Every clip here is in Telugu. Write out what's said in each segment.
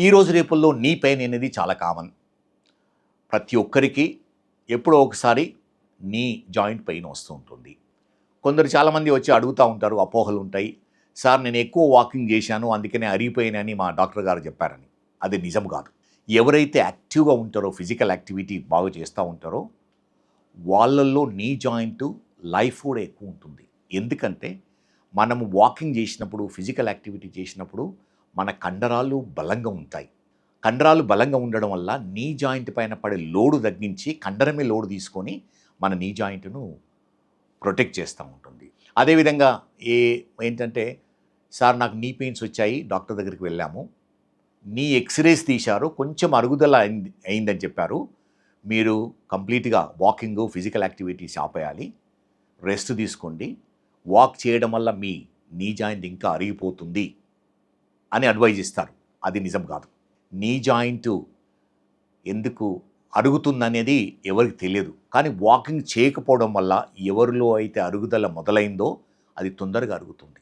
ఈ రోజు రేపుల్లో నీ పెయిన్ అనేది చాలా కామన్ ప్రతి ఒక్కరికి ఎప్పుడో ఒకసారి నీ జాయింట్ పెయిన్ వస్తూ ఉంటుంది. కొందరు చాలామంది వచ్చి అడుగుతూ ఉంటారు అపోహలు ఉంటాయి. సార్ నేను ఎక్కువ వాకింగ్ చేశాను అందుకనే అరిగిపోయానని మా డాక్టర్ గారు చెప్పారని. అది నిజం కాదు. ఎవరైతే యాక్టివ్గా ఉంటారో ఫిజికల్ యాక్టివిటీ బాగా చేస్తూ ఉంటారో వాళ్ళల్లో నీ జాయింట్ లైఫ్ కూడా ఎక్కువ ఉంటుంది. ఎందుకంటే మనము వాకింగ్ చేసినప్పుడు ఫిజికల్ యాక్టివిటీ చేసినప్పుడు మన కండరాలు బలంగా ఉంటాయి. కండరాలు బలంగా ఉండడం వల్ల నీ జాయింట్ పైన పడే లోడు తగ్గించి కండరమే లోడు తీసుకొని మన నీ జాయింట్ను ప్రొటెక్ట్ చేస్తూ ఉంటుంది. అదేవిధంగా ఏ ఏంటంటే సార్ నాకు నీ పెయిన్స్ వచ్చాయి డాక్టర్ దగ్గరికి వెళ్ళాము. నీ ఎక్స్రేస్ తీశారు కొంచెం అరుగుదల అయింది అయిందని చెప్పారు. మీరు కంప్లీట్గా వాకింగ్ ఫిజికల్ యాక్టివిటీస్ ఆపేయాలి. రెస్ట్ తీసుకోండి. వాక్ చేయడం వల్ల మీ నీ జాయింట్ ఇంకా అరిగిపోతుంది. అని అడ్వైజ్ ఇస్తారు. అది నిజం కాదు. నీ జాయింట్ ఎందుకు అరుగుతుందనేది ఎవరికి తెలియదు. కానీ వాకింగ్ చేయకపోవడం వల్ల ఎవరిలో అయితే అరుగుదల మొదలైందో అది తొందరగా అరుగుతుంది.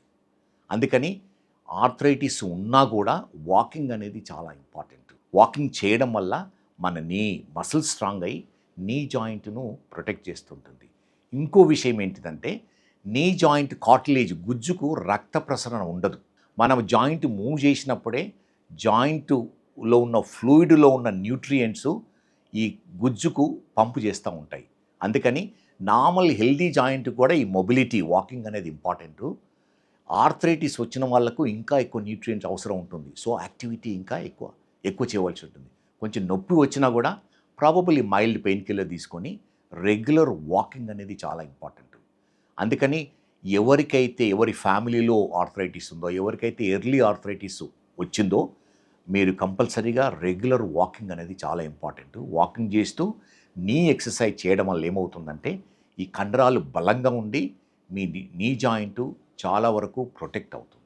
అందుకని ఆర్థరైటిస్ ఉన్నా కూడా వాకింగ్ అనేది చాలా ఇంపార్టెంట్ వాకింగ్ చేయడం వల్ల మన నీ మసిల్ స్ట్రాంగ్ అయి నీ జాయింట్ను ప్రొటెక్ట్ చేస్తుంటుంది. ఇంకో విషయం ఏంటిదంటే నీ జాయింట్ కాటిలేజ్ గుజ్జుకు రక్త ప్రసరణ ఉండదు. మనం జాయింట్ మూవ్ చేసినప్పుడే జాయింట్లో ఉన్న ఫ్లూయిడ్లో ఉన్న న్యూట్రియంట్స్ ఈ గుజ్జుకు పంపు చేస్తూ ఉంటాయి. అందుకని నార్మల్ హెల్దీ జాయింట్ కూడా ఈ మొబిలిటీ వాకింగ్ అనేది ఇంపార్టెంట్. ఆర్థరైటిస్ వచ్చిన వాళ్ళకు ఇంకా ఎక్కువ న్యూట్రియంట్స్ అవసరం ఉంటుంది. సో యాక్టివిటీ ఇంకా ఎక్కువ ఎక్కువ చేయవలసి ఉంటుంది. కొంచెం నొప్పి వచ్చినా కూడా ప్రాబబుల్లీ మైల్డ్ పెయిన్ కిల్లర్ తీసుకొని రెగ్యులర్ వాకింగ్ అనేది చాలా ఇంపార్టెంట్. అందుకని ఎవరికైతే ఎవరి ఫ్యామిలీలో ఆర్థరైటిస్ ఉందో ఎవరికైతే ఎర్లీ ఆర్థరైటిస్ వచ్చిందో మీరు కంపల్సరీగా రెగ్యులర్ వాకింగ్ అనేది చాలా ఇంపార్టెంట్. వాకింగ్ చేస్తూ నీ ఎక్సర్సైజ్ చేయడం వల్ల ఏమవుతుందంటే ఈ కండరాలు బలంగా ఉండి మీ నీ జాయింట్ చాలా వరకు ప్రొటెక్ట్ అవుతుంది.